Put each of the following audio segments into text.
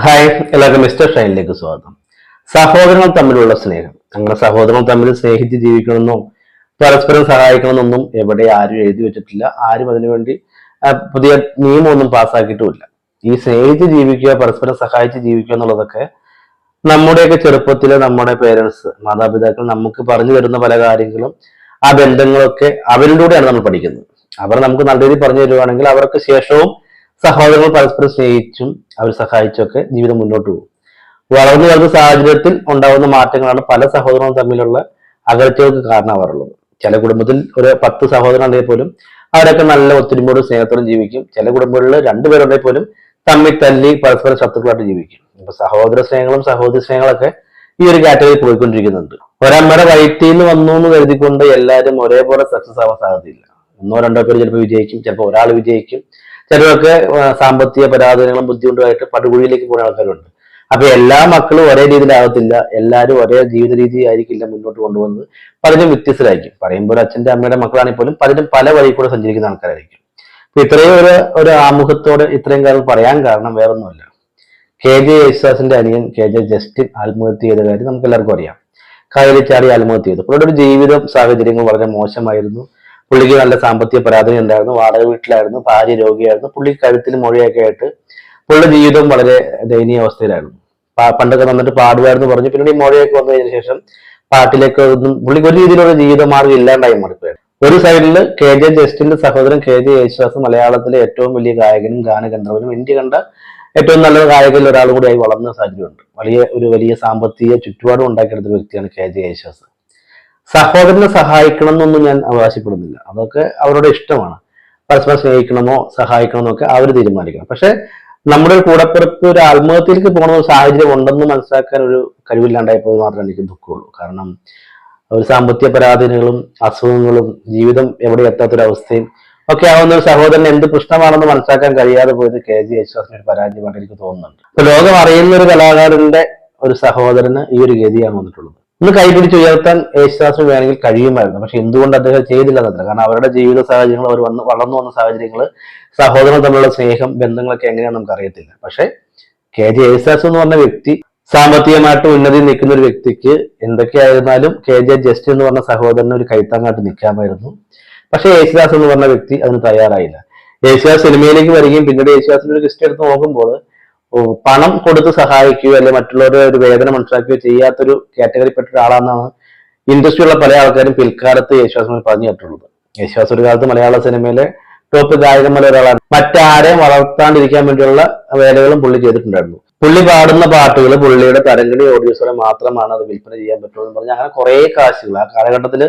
Hi എല്ലാവർക്കും mister ഷൈനിലേക്ക് സ്വാഗതം. സഹോദരങ്ങൾ തമ്മിലുള്ള സ്നേഹം. അങ്ങനെ സഹോദരങ്ങൾ തമ്മിൽ സ്നേഹിച്ച് ജീവിക്കണമെന്നോ പരസ്പരം സഹായിക്കണമെന്നൊന്നും എവിടെ ആരും എഴുതി വെച്ചിട്ടില്ല. ആരും അതിനുവേണ്ടി പുതിയ നിയമമൊന്നും പാസ്സാക്കിയിട്ടുമില്ല. ഈ സ്നേഹിച്ച് ജീവിക്കുക പരസ്പരം സഹായിച്ച് ജീവിക്കുക എന്നുള്ളതൊക്കെ നമ്മുടെയൊക്കെ ചെറുപ്പത്തിലെ നമ്മുടെ പേരൻസ് മാതാപിതാക്കൾ നമുക്ക് പറഞ്ഞു തരുന്ന പല കാര്യങ്ങളും ആ ബന്ധങ്ങളൊക്കെ അവരിലൂടെയാണ് നമ്മൾ പഠിക്കുന്നത്. അവർ നമുക്ക് നല്ല രീതിയിൽ പറഞ്ഞു തരുവാണെങ്കിൽ അവർക്ക് ശേഷവും സഹോദരങ്ങൾ പരസ്പരം സ്നേഹിച്ചും അവർ സഹായിച്ചൊക്കെ ജീവിതം മുന്നോട്ട് പോകും. വളർന്നു വരുന്ന സാഹചര്യത്തിൽ ഉണ്ടാകുന്ന മാറ്റങ്ങളാണ് പല സഹോദരങ്ങളും തമ്മിലുള്ള അകൽച്ചകൾക്ക് കാരണമാറുള്ളത് ചില കുടുംബത്തിൽ ഒരു പത്ത് സഹോദരങ്ങളുണ്ടെങ്കിൽ പോലും അവരൊക്കെ നല്ല ഒത്തൊരുമയോടും സ്നേഹത്തോടും ജീവിക്കും. ചില കുടുംബങ്ങളിൽ രണ്ടുപേരുണ്ടെങ്കിൽ പോലും തമ്മിൽ തല്ലി പരസ്പരം ശത്രുക്കളായിട്ട് ജീവിക്കും. ഇപ്പൊ സഹോദര സ്നേഹങ്ങളും സഹോദരി സ്നേഹങ്ങളൊക്കെ ഈ ഒരു കാറ്റഗറി പോയിക്കൊണ്ടിരിക്കുന്നുണ്ട്. ഒരമ്മയുടെ വയറ്റിൽ നിന്ന് വന്നു എന്ന് കരുതിക്കൊണ്ട് എല്ലാവരും ഒരേപോലെ സക്സസ് ആവാൻ സാധ്യതയില്ല. ഒന്നോ രണ്ടോ പേര് ചിലപ്പോൾ വിജയിക്കും ചിലപ്പോൾ ഒരാൾ വിജയിക്കും. ചിലരൊക്കെ സാമ്പത്തിക പരാധീനങ്ങളും ബുദ്ധിമുട്ടുമായിട്ട് പടുകുഴിയിലേക്ക് പോകുന്ന ആൾക്കാരുണ്ട്. അപ്പൊ എല്ലാ മക്കളും ഒരേ രീതിയിലാകത്തില്ല എല്ലാവരും ഒരേ ജീവിത രീതി ആയിരിക്കില്ല മുന്നോട്ട് കൊണ്ടുപോകുന്നത്. പലരും വ്യത്യസ്തരായിരിക്കും. പറയുമ്പോൾ അച്ഛന്റെ അമ്മയുടെ മക്കളാണെങ്കിൽ പോലും പലരും പല വഴി കൂടെ സഞ്ചരിക്കുന്ന ആൾക്കാരായിരിക്കും. അപ്പൊ ഇത്രയും ഒരു ഒരു ആമുഖത്തോടെ ഇത്രയും കാര്യം പറയാൻ കാരണം വേറൊന്നുമല്ല. കെ ജെ യേശുദാസിന്റെ അനിയൻ കെ ജെ ജസ്റ്റിൻ ആത്മഹത്യ ചെയ്ത കാര്യം നമുക്ക് എല്ലാവർക്കും അറിയാം. കായലിൽ ചാടി ആത്മഹത്യ ചെയ്തു. പുള്ളിയുടെ ഒരു ജീവിത സാഹചര്യങ്ങൾ വളരെ മോശമായിരുന്നു. പുള്ളിക്ക് നല്ല സാമ്പത്തിക പരാതി ഉണ്ടായിരുന്നു. വാടക വീട്ടിലായിരുന്നു ഭാര്യ രോഗിയായിരുന്നു. പുള്ളി കഴുത്തിൽ മൊഴിയൊക്കെ ആയിട്ട് പുള്ളി ജീവിതം വളരെ ദയനീയ അവസ്ഥയിലായിരുന്നു. പണ്ടൊക്കെ നന്നിട്ട് പാടുമായിരുന്നു പറഞ്ഞു. പിന്നീട് ഈ മൊഴിയൊക്കെ വന്നതിന് ശേഷം പാട്ടിലേക്ക് ഒന്നും പുള്ളിക്ക് ഒരു രീതിയിലുള്ള ജീവിതമാർഗം ഇല്ലാണ്ടായി മാറിപ്പോയത് ഒരു സൈഡിൽ കെ ജെ ജസ്റ്റിന്റെ സഹോദരൻ കെ ജെ യേശുദാസ് മലയാളത്തിലെ ഏറ്റവും വലിയ ഗായകനും ഗാനഗന്ധർവനും. ഇന്ത്യ കണ്ട ഏറ്റവും നല്ല ഗായകരിൽ ഒരാൾ കൂടിയായി വളർന്ന സാഹചര്യമുണ്ട്. വലിയ ഒരു വലിയ സാമ്പത്തിക ചുറ്റുപാടും ഉണ്ടാക്കിയെടുത്ത വ്യക്തിയാണ് കെ ജെ യേശുദാസ്. സഹോദരനെ സഹായിക്കണം എന്നൊന്നും ഞാൻ അവകാശപ്പെടുന്നില്ല. അതൊക്കെ അവരുടെ ഇഷ്ടമാണ്. പരസ്പരം സ്നേഹിക്കണമോ സഹായിക്കണമോ ഒക്കെ അവർ തീരുമാനിക്കണം. പക്ഷെ നമ്മുടെ ഒരു കൂടപ്പിറപ്പ് ഒരു ആത്മഹത്യയിലേക്ക് പോകുന്ന ഒരു സാഹചര്യം ഉണ്ടെന്ന് മനസ്സിലാക്കാൻ ഒരു കഴിവില്ലാണ്ടായപ്പോൾ മാത്രമേ എനിക്ക് ദുഃഖമുള്ളൂ. കാരണം ഒരു സാമ്പത്തിക പരാധീനങ്ങളും അസുഖങ്ങളും ജീവിതം എവിടെ എത്താത്തൊരവസ്ഥയും ഒക്കെ ആവുന്ന ഒരു സഹോദരൻ എന്ത് പ്രശ്നമാണെന്ന് മനസ്സിലാക്കാൻ കഴിയാതെ പോയത് കെ. ജി. യേശുദാസിന് ഒരു പരാജയമായിട്ട് എനിക്ക് തോന്നുന്നുണ്ട്. അപ്പൊ ലോകം അറിയുന്ന ഒരു കലാകാരന്റെ ഒരു സഹോദരന് ഈ ഒരു ഗതിയാണ് വന്നിട്ടുള്ളത്. ഒന്ന് കൈപിടിച്ച് ഉയർത്താൻ യേശുദാസിന് വേണമെങ്കിൽ കഴിയുമായിരുന്നു. പക്ഷെ എന്തുകൊണ്ട് അദ്ദേഹം ചെയ്തില്ല എന്നല്ല കാരണം അവരുടെ ജീവിത സാഹചര്യങ്ങൾ അവർ വന്ന് വളർന്നു വന്ന സാഹചര്യങ്ങൾ സഹോദരങ്ങൾ തമ്മിലുള്ള സ്നേഹം ബന്ധങ്ങളൊക്കെ എങ്ങനെയാണെന്ന് നമുക്ക് അറിയത്തില്ല. പക്ഷെ കെ ജെ യേശുദാസ് എന്ന് പറഞ്ഞ വ്യക്തി സാമ്പത്തികമായിട്ട് ഉന്നതി നിൽക്കുന്ന ഒരു വ്യക്തിക്ക് എന്തൊക്കെയായിരുന്നാലും കെ ജെ ജസ്റ്റ് എന്ന് പറഞ്ഞ സഹോദരന് ഒരു കൈത്താങ്ങായിട്ട് നിൽക്കാമായിരുന്നു. പക്ഷെ യേശുദാസ് എന്ന് പറഞ്ഞ വ്യക്തി അതിന് തയ്യാറായില്ല. യേശുദാസ് സിനിമയിലേക്ക് വരികയും പിന്നീട് യേശുദാസിന്റെ ഒരു ലിസ്റ്റ് എടുത്ത് നോക്കുമ്പോൾ പണം കൊടുത്ത് സഹായിക്കുകയോ അല്ലെങ്കിൽ മറ്റുള്ളവരുടെ ഒരു വേദന മനസ്സിലാക്കുകയോ ചെയ്യാത്തൊരു കാറ്റഗറിപ്പെട്ട ഒരാളാണെന്നാണ് ഇൻഡസ്ട്രിയിലുള്ള പല ആൾക്കാരും പിൽക്കാലത്ത് യേശുദാസിനെ പറഞ്ഞു കേട്ടിട്ടുള്ളത് യേശുദാസ് ഒരു കാലത്ത് മലയാള സിനിമയിലെ ടോപ്പ് ഗായകന്മാരെ ഒരാളാണ് മറ്റാരെയും വളർത്താണ്ടിരിക്കാൻ വേണ്ടിയുള്ള വേലകളും പുള്ളി ചെയ്തിട്ടുണ്ടായിരുന്നു. പുള്ളി പാടുന്ന പാട്ടുകൾ പുള്ളിയുടെ തരംഗിണി ഓഡിയോസുകളെ മാത്രമാണ് അത് വിൽപ്പന ചെയ്യാൻ പറ്റുള്ളൂ എന്ന് പറഞ്ഞാൽ അങ്ങനെ കുറെ കാശുകൾ ആ കാലഘട്ടത്തിൽ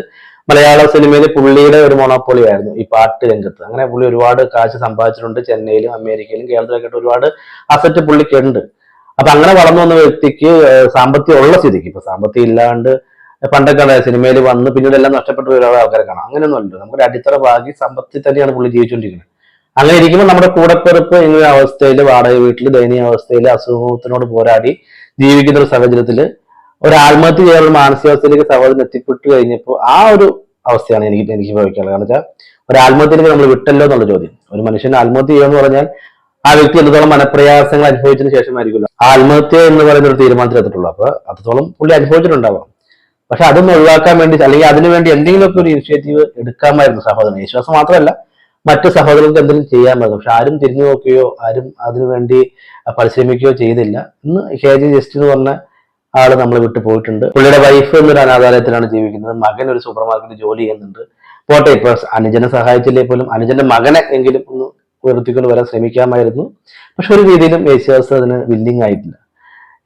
മലയാള സിനിമയിൽ പുള്ളിയുടെ ഒരു മൊണോപ്പൊളി ആയിരുന്നു ഈ പാട്ട് രംഗത്ത്. അങ്ങനെ പുള്ളി ഒരുപാട് കാശ് സമ്പാദിച്ചിട്ടുണ്ട്. ചെന്നൈയിലും അമേരിക്കയിലും കേരളത്തിലൊക്കെ ഒരുപാട് അസറ്റ് പുള്ളിക്കുണ്ട്. അപ്പൊ അങ്ങനെ വളർന്നു വന്ന വ്യക്തിക്ക് സാമ്പത്തികം ഉള്ള സ്ഥിതിക്ക്. ഇപ്പൊ സാമ്പത്തികം ഇല്ലാണ്ട് പണ്ടൊക്കെ സിനിമയിൽ വന്ന് പിന്നീട് എല്ലാം നഷ്ടപ്പെട്ടു ഒരുപാട് ആൾക്കാരെ കാണാം. അങ്ങനെയൊന്നുമല്ല നമ്മുടെ അടിത്തറ ഭാഗി സമ്പത്തിൽ തന്നെയാണ് പുള്ളി ജീവിച്ചുകൊണ്ടിരിക്കുന്നത് അങ്ങനെ ഇരിക്കുമ്പോൾ നമ്മുടെ കൂടപ്പിറപ്പ് ഇങ്ങനെ അവസ്ഥയിൽ വാടക വീട്ടിൽ ദയനീയ അവസ്ഥയിൽ അസുഖത്തിനോട് പോരാടി ജീവിക്കുന്ന ഒരു സാഹചര്യത്തിൽ ഒരു ആത്മഹത്യ ചെയ്യാനുള്ള മാനസികാവസ്ഥയിലേക്ക് സഹോദരൻ എത്തിപ്പെട്ടു കഴിഞ്ഞപ്പോൾ ആ ഒരു അവസ്ഥയാണ് എനിക്ക് എനിക്ക് ഭവിക്കാനുള്ളത്. കാരണം വെച്ചാൽ ഒരു ആത്മഹത്യയിലേക്ക് നമ്മൾ വിട്ടല്ലോ എന്നുള്ള ചോദ്യം. ഒരു മനുഷ്യൻ ആത്മഹത്യ ചെയ്യുമെന്ന് പറഞ്ഞാൽ ആ വ്യക്തി എത്രത്തോളം മനപ്രയാസങ്ങൾ അനുഭവിച്ചതിന് ശേഷമായിരിക്കുമല്ലോ. ആത്മഹത്യ എന്ന് പറയുന്ന ഒരു തീരുമാനത്തിലെത്തിട്ടുള്ളൂ അപ്പൊ അത്രത്തോളം പുള്ളി അനുഭവിച്ചിട്ടുണ്ടാവാം. പക്ഷെ അതൊന്നും ഒഴിവാക്കാൻ വേണ്ടി അല്ലെങ്കിൽ അതിനുവേണ്ടി എന്തെങ്കിലുമൊക്കെ ഒരു ഇനിഷ്യേറ്റീവ് എടുക്കാമായിരുന്നു സഹോദരൻ. വിശ്വാസം മാത്രമല്ല മറ്റു സഹോദരങ്ങൾക്ക് എന്തെങ്കിലും ചെയ്യാമായിരുന്നു. പക്ഷെ ആരും തിരിഞ്ഞു നോക്കുകയോ ആരും അതിനുവേണ്ടി പരിശ്രമിക്കുകയോ ചെയ്തില്ല. ഇന്ന് കെ ജി ജസ്റ്റ് എന്ന് പറഞ്ഞ ആൾ നമ്മൾ വിട്ടു പോയിട്ടുണ്ട്. പുള്ളിയുടെ വൈഫ് എന്നൊരു അനാഥാലയത്തിലാണ് ജീവിക്കുന്നത്. മകൻ ഒരു സൂപ്പർ മാർക്കറ്റിൽ ജോലി ചെയ്യുന്നുണ്ട്. പോട്ടെ ഇപ്പൊ അനുജനെ സഹായിച്ചില്ലേ പോലും? അനുജന്റെ മകനെ എങ്കിലും ഒന്ന് ഉയർത്തിക്കൊണ്ട് വരാൻ ശ്രമിക്കാമായിരുന്നു. പക്ഷെ ഒരു രീതിയിലും യേശുദാസ് അതിന് വില്ലിങ് ആയിട്ടില്ല.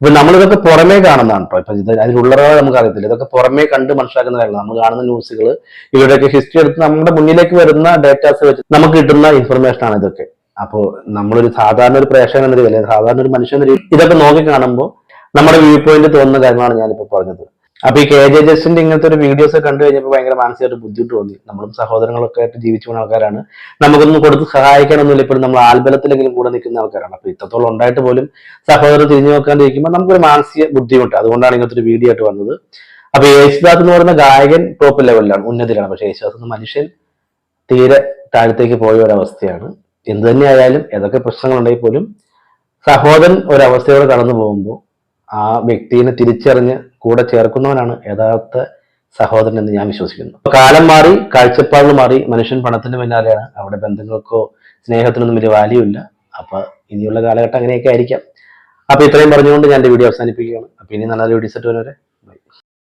ഇപ്പൊ നമ്മളിതൊക്കെ പുറമേ കാണുന്നതാണ് കേട്ടോ ഇപ്പൊ ഇത് അതിലുള്ളവരെ നമുക്ക് അറിയത്തില്ല ഇതൊക്കെ പുറമേ കണ്ട് മനസ്സിലാക്കുന്ന കാര്യങ്ങൾ നമ്മൾ കാണുന്ന ന്യൂസുകൾ ഇവരുടെയൊക്കെ ഹിസ്റ്ററി എടുത്ത് നമ്മുടെ മുന്നിലേക്ക് വരുന്ന ഡേറ്റാസ് വെച്ച് നമുക്ക് കിട്ടുന്ന ഇൻഫർമേഷൻ ആണ് ഇതൊക്കെ. അപ്പോൾ നമ്മളൊരു സാധാരണ ഒരു പ്രേക്ഷകൻ എന്ന രീതിയിൽ സാധാരണ ഒരു മനുഷ്യൻ എന്ന രീതിയിൽ ഇതൊക്കെ നോക്കി കാണുമ്പോൾ നമ്മുടെ വ്യൂ പോയിന്റ് തോന്നുന്ന കാര്യമാണ് ഞാനിപ്പോ പറഞ്ഞത്. അപ്പൊ ഈ കെ ജെ ജസ്റ്റിന്റെ ഇങ്ങനത്തെ ഒരു വീഡിയോസ് കണ്ടു കഴിഞ്ഞപ്പോൾ ഭയങ്കര മാനസികമായിട്ട് ബുദ്ധിമുട്ട് തോന്നി. നമ്മളും സഹോദരങ്ങളൊക്കെ ആയിട്ട് ജീവിച്ചു പോകുന്ന ആൾക്കാരാണ്. നമുക്കൊന്നും കൊടുത്ത് സഹായിക്കാനൊന്നുമില്ല. ഇപ്പോഴും നമ്മൾ ആൽബലത്തിലെങ്കിലും കൂടെ നിൽക്കുന്ന ആൾക്കാരാണ്. അപ്പൊ ഇത്രത്തോളം ഉണ്ടായിട്ട് പോലും സഹോദരൻ തിരിഞ്ഞു നോക്കാണ്ടിരിക്കുമ്പോൾ നമുക്കൊരു മാനസിക ബുദ്ധിമുട്ട്. അതുകൊണ്ടാണ് ഇങ്ങനത്തെ ഒരു വീഡിയോ ആയിട്ട് വന്നത്. അപ്പൊ യേശുദാസ് എന്ന് പറയുന്ന ഗായകൻ ടോപ്പ് ലെവലിലാണ് ഉന്നതിയിലാണ്. പക്ഷെ യേശുദാസ് എന്ന മനുഷ്യൻ തീരെ താഴത്തേക്ക് പോയ ഒരവസ്ഥയാണ് എന്ത് തന്നെയായാലും ഏതൊക്കെ പ്രശ്നങ്ങളുണ്ടെങ്കിൽ പോലും സഹോദരൻ ഒരവസ്ഥയോടെ കടന്നു പോകുമ്പോൾ ആ വ്യക്തിനെ തിരിച്ചറിഞ്ഞ് കൂടെ ചേർക്കുന്നവനാണ് യഥാർത്ഥ സഹോദരൻ എന്ന് ഞാൻ വിശ്വസിക്കുന്നു. കാലം മാറി കാഴ്ചപ്പാടുകൾ മാറി മനുഷ്യൻ പണത്തിന് പിന്നാലെയാണ്. അവിടെ ബന്ധങ്ങൾക്കോ സ്നേഹത്തിനൊന്നും വലിയ വാല്യൂ ഇല്ല. അപ്പൊ ഇനിയുള്ള കാലഘട്ടം അങ്ങനെയൊക്കെ ആയിരിക്കാം. അപ്പൊ ഇത്രയും പറഞ്ഞുകൊണ്ട് ഞാൻ എന്റെ വീഡിയോ അവസാനിപ്പിക്കുകയാണ്. അപ്പൊ ഇനി നല്ല വീഡിയോ സെറ്റ് വരെ